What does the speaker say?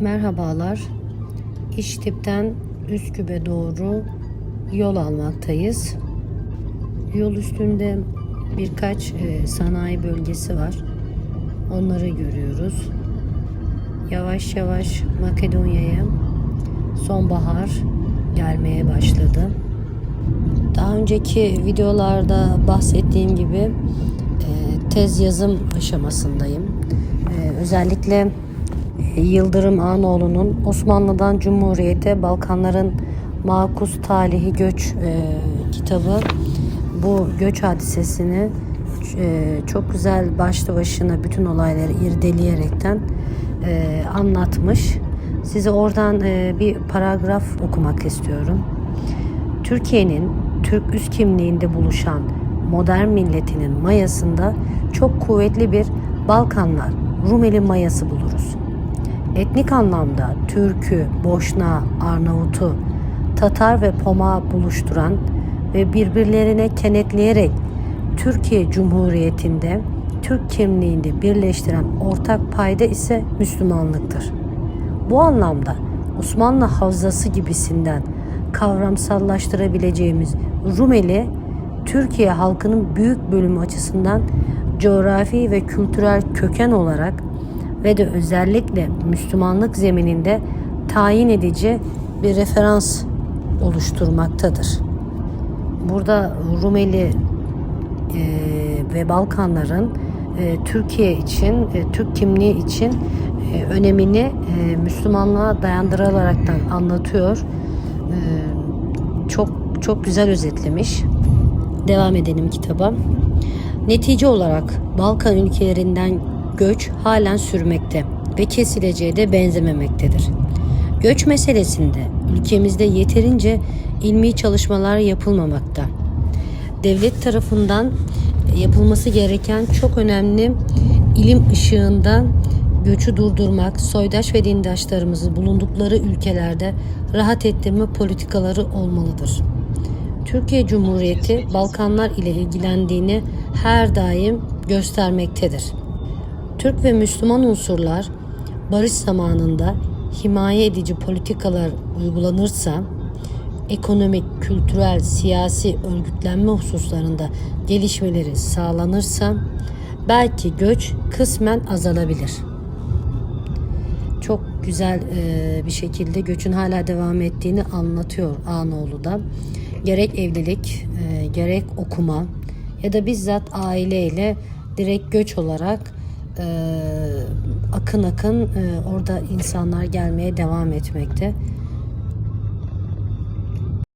Merhabalar. İştip'ten Üsküp'e doğru yol almaktayız. Yol üstünde birkaç e, sanayi bölgesi var. Onları görüyoruz. Yavaş yavaş Makedonya'ya sonbahar gelmeye başladı. Daha önceki videolarda bahsettiğim gibi e, tez yazım aşamasındayım. E, özellikle Yıldırım Ağanoğlu'nun Osmanlı'dan Cumhuriyete Balkanların Makus Talihi Göç e, kitabı bu göç hadisesini e, çok güzel başlı başına bütün olayları irdeleyerekten e, anlatmış. Size oradan e, bir paragraf okumak istiyorum. Türkiye'nin Türk üst kimliğinde buluşan modern milletinin mayasında çok kuvvetli bir Balkanlar, Rumeli mayası buluruz. Etnik anlamda Türk'ü, Boşna, Arnavut'u, Tatar ve Poma buluşturan ve birbirlerine kenetleyerek Türkiye Cumhuriyeti'nde Türk kimliğinde birleştiren ortak payda ise Müslümanlıktır. Bu anlamda Osmanlı havzası gibisinden kavramsallaştırabileceğimiz Rumeli, Türkiye halkının büyük bölümü açısından coğrafi ve kültürel köken olarak ve de özellikle Müslümanlık zemininde tayin edici bir referans oluşturmaktadır. Burada Rumeli e, ve Balkanların e, Türkiye için, e, Türk kimliği için e, önemini e, Müslümanlığa dayandırılaraktan anlatıyor. E, çok çok güzel özetlemiş. Devam edelim kitaba. Netice olarak Balkan ülkelerinden göç halen sürmekte ve kesileceğe de benzememektedir. Göç meselesinde ülkemizde yeterince ilmi çalışmalar yapılmamakta. Devlet tarafından yapılması gereken çok önemli ilim ışığında göçü durdurmak, soydaş ve dindaşlarımızı bulundukları ülkelerde rahat ettirme politikaları olmalıdır. Türkiye Cumhuriyeti Balkanlar ile ilgilendiğini her daim göstermektedir. Türk ve Müslüman unsurlar barış zamanında himaye edici politikalar uygulanırsa, ekonomik, kültürel, siyasi örgütlenme hususlarında gelişmeleri sağlanırsa belki göç kısmen azalabilir. Çok güzel e, bir şekilde göçün hala devam ettiğini anlatıyor Ağanoğlu da. Gerek evlilik, e, gerek okuma ya da bizzat aileyle direkt göç olarak e, akın akın e, orada insanlar gelmeye devam etmekte.